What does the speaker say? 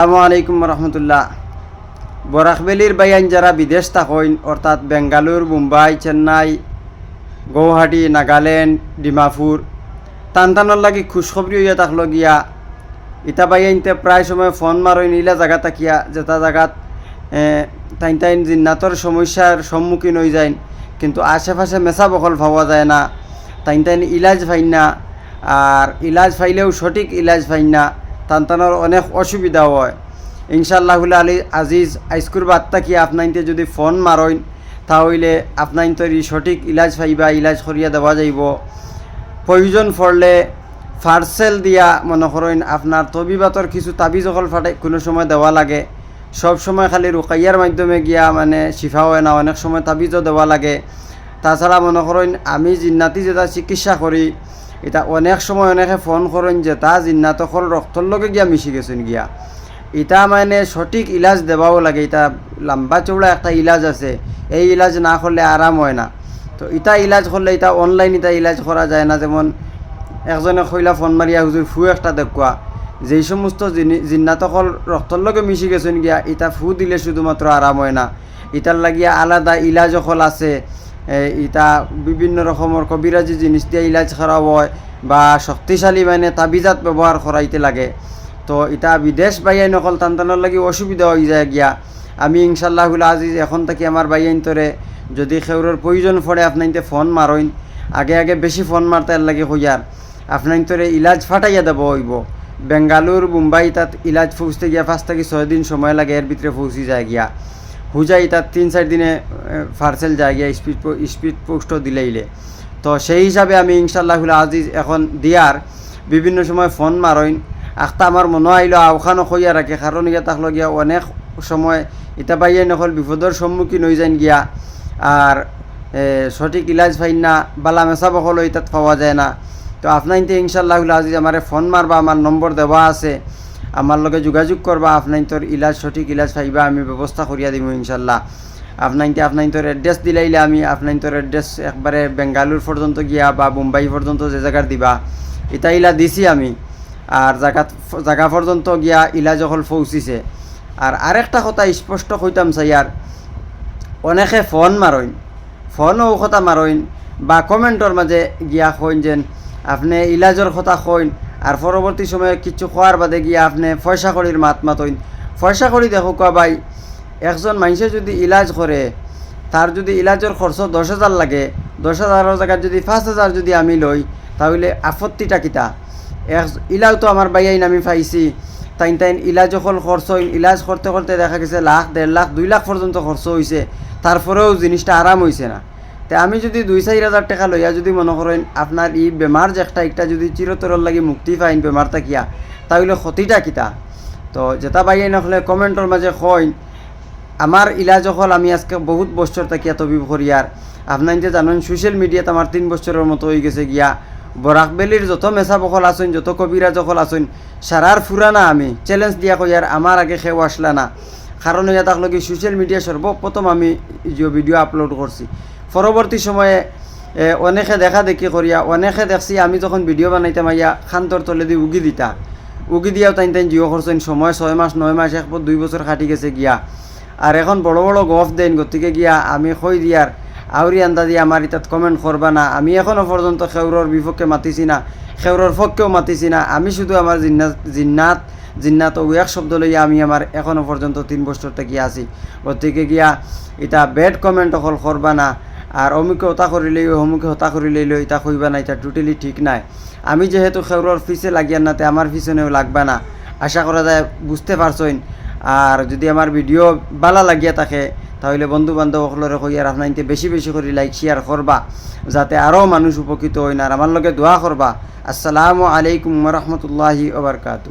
আসসালামু আলাইকুম রহমতুল্লাহ বরাকবেলির বাইয়ান যারা বিদেশ থাকেন, অর্থাৎ বেঙ্গালুর, মুম্বাই, চেন্নাই, গৌহাটি, নাগাল্যান্ড, ডিমাপুর টান টানোর লাগি খুশখবরি হইয়া থাকল গিয়া ইতা বাইয়াইনতে প্রায় সময় ফোন মারইন ইলা জায়গা তাকিয়া যেটা জায়গাত তাইন তাইন জিন্নাতর সমস্যার সম্মুখীন হয়ে যায় কিন্তু আশেপাশে মেসা বকল পাওয়া যায় না, তাইন তাইন ইলাজ পাইন না, আর ইলাজ পাইলেও সঠিক ইলাজ পাইন না। তান্তানোর অনেক অসুবিধা হয়। ইনশাল্লাহুল আলী আজিজ আইস্কুর বার্তা কি আপনাইতে যদি ফোন মারইন তাহলে আপনাইন্তর সঠিক ইলাজ পাইবা, ইলাজ করিয়া দেওয়া যাইব। প্রয়োজন পড়লে পার্সেল দিয়া মনে করেন আপনার তবিবাতর কিছু তাবিজ অকল ফাটে কোনো সময় দেওয়া লাগে। সব সময় খালি রুকাইয়ার মাধ্যমে গিয়া মানে শিফা হয় না, অনেক সময় তাবিজও দেওয়া লাগে। তাছাড়া মনে করেন আমি জিন্নাতি যেটা চিকিৎসা করি এটা অনেক সময় অনেকে ফোন করেন যে, তা জিন্নাত অকল রক্তর লগে গিয়া মিশি গেছেন গিয়া। এটা মানে সঠিক ইলাজ দেওয়াও লাগে এটা লম্বা চৌড়া একটা ইলাজ আছে, এই ইলাজ না করলে আরাম হয় না। তো ইটা ইলাজ করলে এটা অনলাইন এটা ইলাজ করা যায় না, যেমন একজনে কইলা ফোন মারিয়া, হুজুর, ফু একটা দেখুয়া যেই সমস্ত জিনি- জিন্নাতকল রক্তর লগে মিশি গেছেন গিয়া ইটা ফু দিলে শুধুমাত্র আরাম হয় না। ইটার লাগিয়া আলাদা ইলাজ অকল আছে ইটা বিভিন্ন রকমের কবিরাজি জিনিস দিয়ে ইলাজ করা হয় বা শক্তিশালী মানে তাবিজাত ব্যবহার করাইতে লাগে। তো এটা বিদেশ বাইয়াই নকল টানটানোর লাগি অসুবিধা হয়ে যায় গিয়া। আমি ইনশাল্লাহুল আজিজ এখন থেকে আমার বাইয়াইন তরে যদি খেউরের প্রয়োজন পড়ে আপনাইতে ফোন মারইন আগে আগে বেশি ফোন মারতে লাগে হইয়ার আপনাইন তরে ইলাজ ফাটাইয়া দেব হইব। বেঙ্গালুর মুম্বাই তাত ইলাজ পৌঁছতে গিয়া পাঁচ থেকে ছয় দিন সময় লাগে এর ভিতরে পৌঁছি যায় গিয়া। হুজাই তাত তিন চার দিনে পার্সেল যায় গিয়া স্পিড স্পিড পোস্টও দিলেইলে। তো সেই হিসাবে আমি ইনশাল্লাহুল আজিজ এখন দিয়ার বিভিন্ন সময় ফোন মারইন আখতা আমার মনে আইলো আওখানো কইয়া রাখে কারণ ইয়া তাক গিয়া অনেক সময় ইটা বাইয়ে নকল বিপদের সম্মুখীন হয়ে যান গিয়া। আর সঠিক ইলাজ পাইন না, বালা মেসা বকল ইতাত পাওয়া যায় না। তো আপনাইতে ইনশাল্লাহুল আজিজ আমার ফোন মারবা আমার নম্বর দেওয়া আছে। আমার লগে যোগাযোগ করবা আপনাইতর ইলাজ, সঠিক ইলাজ পাইবা, আমি ব্যবস্থা করিয়া দিব ইনশাল্লাহ। আপনাইতে আপনাইতর এড্রেস দিলাইলে আমি আপনাইতর এড্রেস একবারে বেঙ্গালুর পর্যন্ত গিয়া বা মুম্বাই পর্যন্ত যে জায়গার দিবা এটা ইলা দিছি আমি। আর জায়গা জায়গা পর্যন্ত গিয়া ইলা যখন পৌঁছিছে। আর আরেকটা কথা স্পষ্ট কইতাম চাইয়ার অনেকে ফোন মারইন ফোনও কথা মারইন বা কমেন্টর মাঝে গিয়া কইন যেন, আপনি ইলাজর কথা কইন আর পরবর্তী সময়ে কিছু খোয়ার বাদে গিয়া আপনি পয়সা করির মাত মাতইন। পয়সা করি দেখো কা ভাই, একজন মানুষে যদি ইলাজ করে তার যদি ইলাজের খরচ দশ হাজার লাগে, দশ হাজারের জায়গায় যদি পাঁচ হাজার যদি আমি লই তাহলে আপত্তিটা কিতা? এক ইলাও তো আমার বাইয়াইন আমি পাইছি। তাইন তাইন ইলাজ অকল খরচ হইন, ইলাজ করতে করতে দেখা গেছে লাখ দেড় লাখ, দুই লাখ পর্যন্ত খরচ হয়েছে তারপরেও জিনিসটা আরাম হয়েছে না। তে আমি যদি দুই, চার হাজার টাকা লইয়া যদি মনে করেন আপনার ই বেমার যে একটা একটা যদি চিরতরর লাগি মুক্তি পাইন বেমার থাকিয়া তাহলে ক্ষতিটা কিতা? তো যেটা বাইয়াই নহলে কমেন্টর মাঝে কইন আমার ইলাজ হল আমি আজকে বহুত বছর থাকিয়া তবিব করিয়ার আপনার যে জানেন সোশ্যাল মিডিয়াত আমার তিন বছরের মতো হয়ে গেছে গিয়া। বরাকবেলির যত মেসা বকল আছেন, যত কবিরাজ অকল আছেন সারার ফুরানা আমি চ্যালেঞ্জ দিয়া কইয়ার আমার আগে সেও আসলা না। কারণ হইয়া থাকল কি সোশ্যাল মিডিয়া সর্বপ্রথম আমি ভিডিও আপলোড করছি পরবর্তী সময়ে অনেকে দেখা দেখি করিয়া, অনেকে দেখছি আমি যখন ভিডিও বানাইতাম, আইয়া খান্তর তলে দি উগি দিতা। উগি দিয়াও তাইন তাইন জিও করছেন সময় ছয় মাস, নয় মাস, এক দুই বছর খাটি গেছে গিয়া। আর এখন বড় বড় গফ দেন, গতিকে গিয়া আমি কই দিয়ার আউরি আন্দাজি আমার ইতাত কমেন্ট করবা না। আমি এখনও পর্যন্ত খেউরর বিপক্ষে মাতিছি না খেউরর পক্ষেও মাতিছি না। আমি শুধু আমার জিন্নাত জিন্নাত জিন্নাত ও এক শব্দ লইয়া আমি আমার এখনও পর্যন্ত তিন বছর থেকে আছি। গতিকে গিয়া এটা বেড কমেন্ট অকল করবা না। আর অমুকে হতা করিলেই অমুকে হতা করিলেই লই এটা কইবা না এটা টোটালি ঠিক নাই। আমি যেহেতু খেউরর ফিসে লাগিয়ার নাতে আমার পিছনেও লাগবা না। আশা করা যায়, বুঝতে পারছইন আর যদি আমার ভিডিও ভালো লাগিয়া থাকে, তাহলে বন্ধু বান্ধব সকলরে কইয়ার আপনাইতে বেশি বেশি করে লাইক শেয়ার করবা যাতে আরও মানুষ উপকৃত হইন। আর আমার লগে দোয়া করবা আসসালামু আলাইকুম রহমতুল্লাহি ওবরকাতু